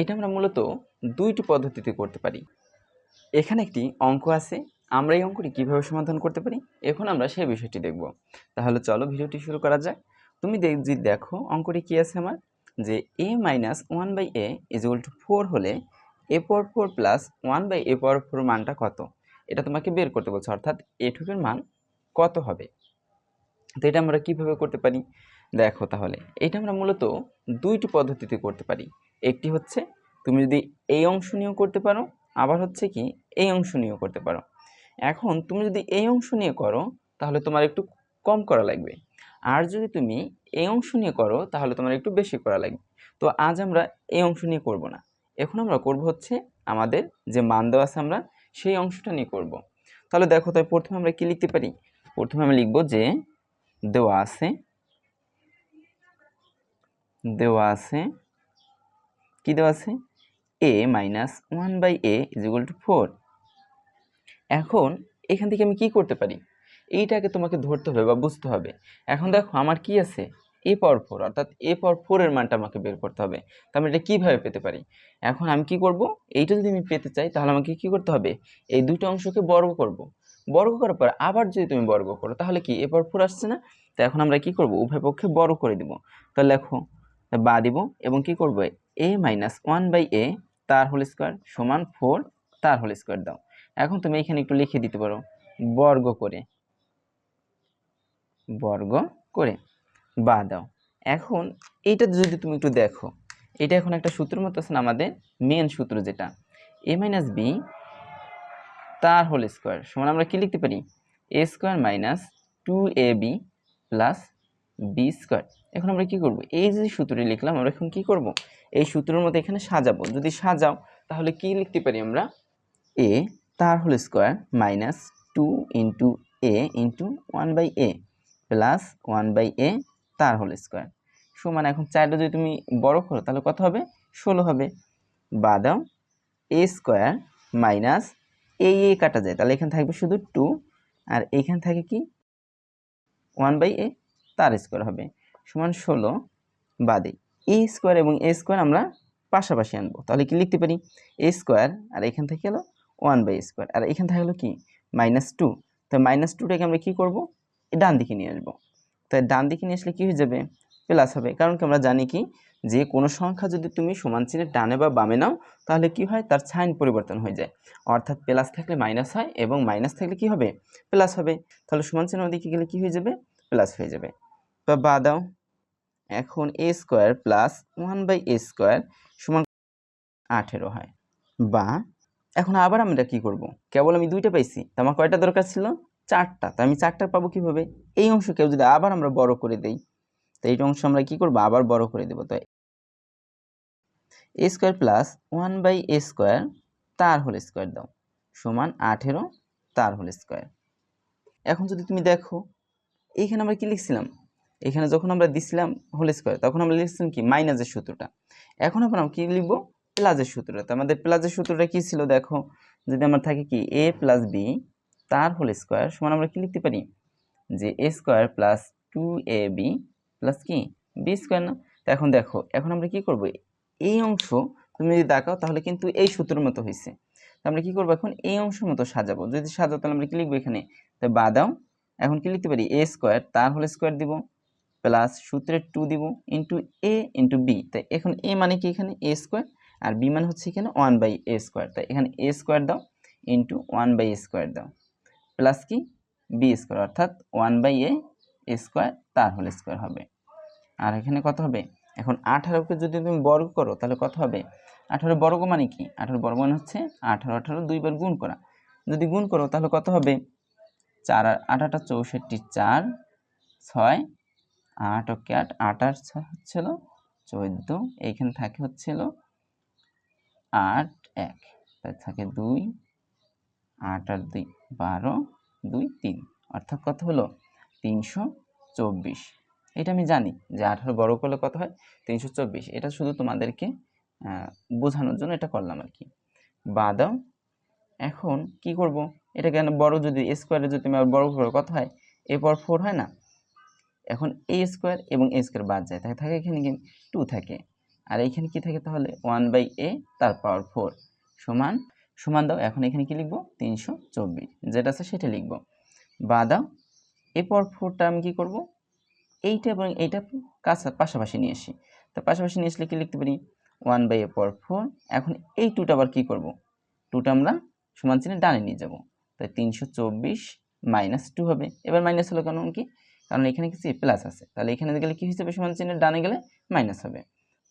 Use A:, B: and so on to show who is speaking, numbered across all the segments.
A: এটা আমরা মূলত দুইটি পদ্ধতিতে করতে পারি। এখানে একটি অঙ্ক আছে, আমরা এই অঙ্কটি কীভাবে সমাধান করতে পারি, এখন আমরা সেই বিষয়টি দেখব। তাহলে চলো ভিডিওটি শুরু করা যাক। তুমি দেখ যদি দেখো অঙ্কটি কী আছে আমার, যে a minus one by a is equal to four হলে a power four plus one by a power four মানটা কত? এটা তোমাকে বের করতে বলছে, অর্থাৎ এটুকের মান কত হবে? তো এটা আমরা কীভাবে করতে পারি? দেখো তাহলে, এটা আমরা মূলত দুইটি পদ্ধতিতে করতে পারি। একটি হচ্ছে তুমি যদি এই অংশ নিয়েও করতে পারো, আবার হচ্ছে কি এই অংশ নিয়েও করতে পারো। এখন তুমি যদি এই অংশ নিয়ে করো, তাহলে তোমার একটু কম করা লাগবে। আর যদি তুমি এই অংশ নিয়ে করো, তাহলে তোমার একটু বেশি করা লাগবে। তো আজ আমরা এই অংশ নিয়ে করব না। এখন আমরা করব হচ্ছে আমাদের যে মান দেওয়া আছে আমরা, সেই অংশটা নিয়ে করব। তাহলে দেখো, তাই প্রথমে আমরা কি লিখতে পারি? প্রথমে আমরা লিখব যে দেওয়া আছে দেওয়া আছে কি দেওয়া আছে? A minus one by a is equal to four এখন এখান থেকে আমি কি করতে পারি? এইটাকে তোমাকে ধরতে হবে বা বুঝতে হবে। এখন দেখো আমার কি আছে? এ পাওয়ার ফোর অর্থাৎ এ পাওয়ার ফোরের মানটা আমাকে বের করতে হবে। তো আমি এটা কীভাবে পেতে পারি? এখন আমি কি করব? এইটা যদি আমি পেতে চাই, তাহলে আমাকে কি করতে হবে? এই দুটো অংশকে বর্গ করব। বর্গ করার পর আবার যদি তুমি বর্গ করো, তাহলে কি? এ পাওয়ার ফোর আসছে না? তো এখন আমরা কি করব? উভয় পক্ষে বর্গ করে দিব। তাহলে লেখো, বা দিব, এবং কি করব? A minus one by a তার হোল স্কোয়ার সমান ফোর তার হোল স্কোয়ার দাও। এখন তুমি এখানে একটু লিখে দিতে পারো। বর্গ করে। বর্গ করে। বা দাও। এখন এইটা যদি তুমি একটু দেখো, এটা এখন একটা সূত্র মতো আছে আমাদের মেন সূত্র যেটা। এ মাইনাস বি তার হোল স্কোয়ার সমান আমরা কি লিখতে পারি? A square minus two a b plus b square এখন আমরা কি করব? এই যে সূত্রটি লিখলাম, আমরা এখন কি করব? এই সূত্রের মধ্যে এখানে সাজাবো। যদি সাজাও, তাহলে কি লিখতে পারি আমরা? এ তার whole square minus two into a into one by a plus one by a তার হোল স্কোয়ার সমান এখন চারটা যদি তুমি বড় করো, তাহলে কত হবে? ষোলো হবে। বা দাও। এ স্কোয়ার মাইনাস এ এ কাটা যায়, তাহলে এখানে থাকবে শুধু টু আর এখানে থাকে কি? ওয়ান বাই এ তার স্কোয়ার হবে। সমান ষোলো, বাদে এ স্কোয়ার এবং এ স্কোয়ার আমরা পাশাপাশি আনব। তাহলে কি লিখতে পারি? এ স্কোয়ার আর এখান থেকে হলো ওয়ান বাই স্কোয়ার আর এখান থেকে হলো কি? মাইনাস টু তো মাইনাস টুটাকে আমরা কী করব? ডান দিকে নিয়ে আসব। তাই ডান দিকে নিয়ে আসলে কী হয়ে যাবে? প্লাস হবে। কারণ কি আমরা জানি কি? যে কোনো সংখ্যা যদি তুমি সমান চিহ্নের ডানে বা বামে নাও, তাহলে কি হয়? তার সাইন পরিবর্তন হয়ে যায়। অর্থাৎ প্লাস থাকলে মাইনাস হয় এবং মাইনাস থাকলে কি হবে? প্লাস হবে। তাহলে সমান চিহ্ন দিকে গেলে কি হয়ে যাবে? প্লাস হয়ে যাবে। বা বা দাও। এখন a square plus one by a square সমান আঠেরো হয়। বা এখন আবার আমরা কি করব? কেবল আমি দুইটা পাইছি, তো আমার কয়টা দরকার ছিল? চারটা। তো আমি চারটা পাবো কীভাবে? এই অংশকেও যদি আবার আমরা বড় করে দেই, তো এই অংশ আমরা কি করব? আবার বড় করে দেবো। তো a square plus one by a square তার হোল স্কোয়ার দাও। সমান আঠেরো তার হোল স্কোয়ার এখন যদি তুমি দেখো, এইখানে আমরা কি লিখছিলাম? এখানে যখন আমরা দিছিলাম হোল স্কোয়ার তখন আমরা লিখছিলাম কি? মাইনাসের সূত্রটা। এখন আমরা কি লিখব? প্লাসের সূত্রটা। তো আমাদের প্লাসের সূত্রটা কি ছিল দেখো? যদি আমার থাকে কি? এ প্লাস বি তার হোল স্কোয়ার সমান আমরা কি লিখতে পারি? যে a square plus two a b plus কি? বি স্কোয়ার না? তো এখন দেখো, এখন আমরা কি করব? এই অংশ তুমি যদি দেখাও তাহলে কিন্তু এই সূত্রের মতো হয়েছে তো আমরা কি করব এখন? এই অংশের মতো সাজাবো। যদি সাজাও, তাহলে আমরা কি লিখব এখানে? তো বা দাও এখন কি লিখতে পারি? এ স্কোয়ার তার হোল স্কোয়ার দিব। প্লাস সূত্রের টু দিব ইন্টু এ ইন্টু বি। তাই এখন এ মানে কি এখানে? এ স্কোয়ার। আর বি মানে হচ্ছে এখানে ওয়ান বাই এ স্কোয়ার। তাই এখানে এ স্কোয়ার দাও into one by a square দাও। প্লাস কি? B square. অর্থাৎ ওয়ান বাই এ স্কোয়ার তার হোল স্কোয়ার হবে। আর এখানে কত হবে? এখন আঠারোকে যদি তুমি বর্গ করো তাহলে কত হবে? আঠারো বর্গ মানে কি? আঠারো বর্গ মানে হচ্ছে আঠারো আঠারো দুইবার গুণ করা। যদি গুণ করো তাহলে কত হবে? চার আর আঠাটা চৌষট্টি চার, ছয় আট, ওকে, আট আট আর হচ্ছিল, চোদ্দ এইখানে থাকে হচ্ছিল আট, এক, তাই থাকে দুই, আট আর দুই, বারো, দুই, তিন, অর্থাৎ কত হলো? তিনশো চব্বিশ। এটা আমি জানি যে আঠারো বড় করলে কত হয়? তিনশো চব্বিশ। এটা শুধু তোমাদেরকে বোঝানোর জন্য এটা করলাম আর কি। বা দাও। এখন কি করব? এটা কেন বড় যদি, স্কোয়ারে যদি তুমি বড় করো কত হয়? এ পর ফোর হয় না? এখন এ স্কোয়ার এবং এ স্কোয়ার বাদ যায় তাহলে থাকে এখানে কি টু থাকে। আর এইখানে কি থাকে তাহলে? ওয়ান বাই এ তার পাওয়ার ফোর সমান সমান দাও, এখন এখানে কি লিখব? তিনশো চব্বিশ। যেটা আছে সেটা লিখব। বা দাও এ পাওয়ার ফোরটা আমি কী করব? এইটা এবং এইটা কাছা, পাশাপাশি নিয়ে আসি। তো পাশাপাশি নিয়ে আসলে কি লিখতে পারি? One by a power four এখন এই টুটা আবার কী করব? টুটা আমরা সমান চিহ্নে ডানে নিয়ে যাব। তাই তিনশো চব্বিশ মাইনাস টু হবে। এবার মাইনাস হলো কেন কি? কারণ এখানে কিছু প্লাস আছে। তাহলে এখানে গেলে কী হিসেবে সমান চিহ্নের ডানে গেলে মাইনাস হবে।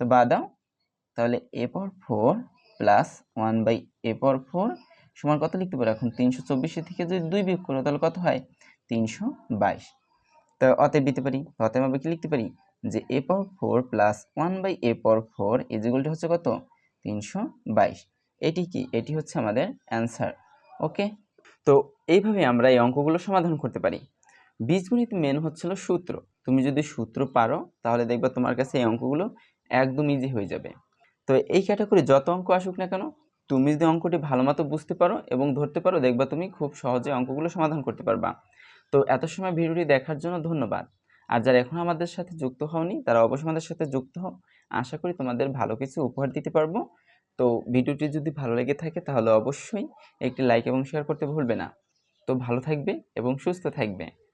A: তো বা দাও। তাহলে a power four plus one by a পর ফোর সমান কত লিখতে পারো? এখন তিনশো চব্বিশের থেকে যদি দুই বিয়োগ করো, তাহলে কত হয়? তিনশো বাইশ। তো অতএব দিতে পারি। অতএব আমরা কি লিখতে পারি? যে a power four plus one by a পর ফোর ইজিগুলটি হচ্ছে কত? তিনশো বাইশ। এটি কি? এটি হচ্ছে আমাদের অ্যান্সার ওকে তো এইভাবে আমরা এই অঙ্কগুলো সমাধান করতে পারি। বীজগণিত মেন হচ্ছিল সূত্র। তুমি যদি সূত্র পারো, তাহলে দেখবে তোমার কাছে এই অঙ্কগুলো একদম ইজি হয়ে যাবে। তো এই ক্যাটাগরি যত অঙ্ক আসুক না কেন, তুমি যদি অঙ্কটি ভালো মতো বুঝতে পারো এবং ধরতে পারো, দেখবা তুমি খুব সহজে অঙ্কগুলো সমাধান করতে পারবা। তো এত সময় ভিডিওটি দেখার জন্য ধন্যবাদ। আর যারা এখন আমাদের সাথে যুক্ত হওনি, তারা অবশ্যই আমাদের সাথে যুক্ত হও। আশা করি তোমাদের ভালো কিছু উপহার দিতে পারব। তো ভিডিওটি যদি ভালো লেগে থাকে, তাহলে অবশ্যই একটি লাইক এবং শেয়ার করতে ভুলবে না। তো ভালো থাকবে এবং সুস্থ থাকবে।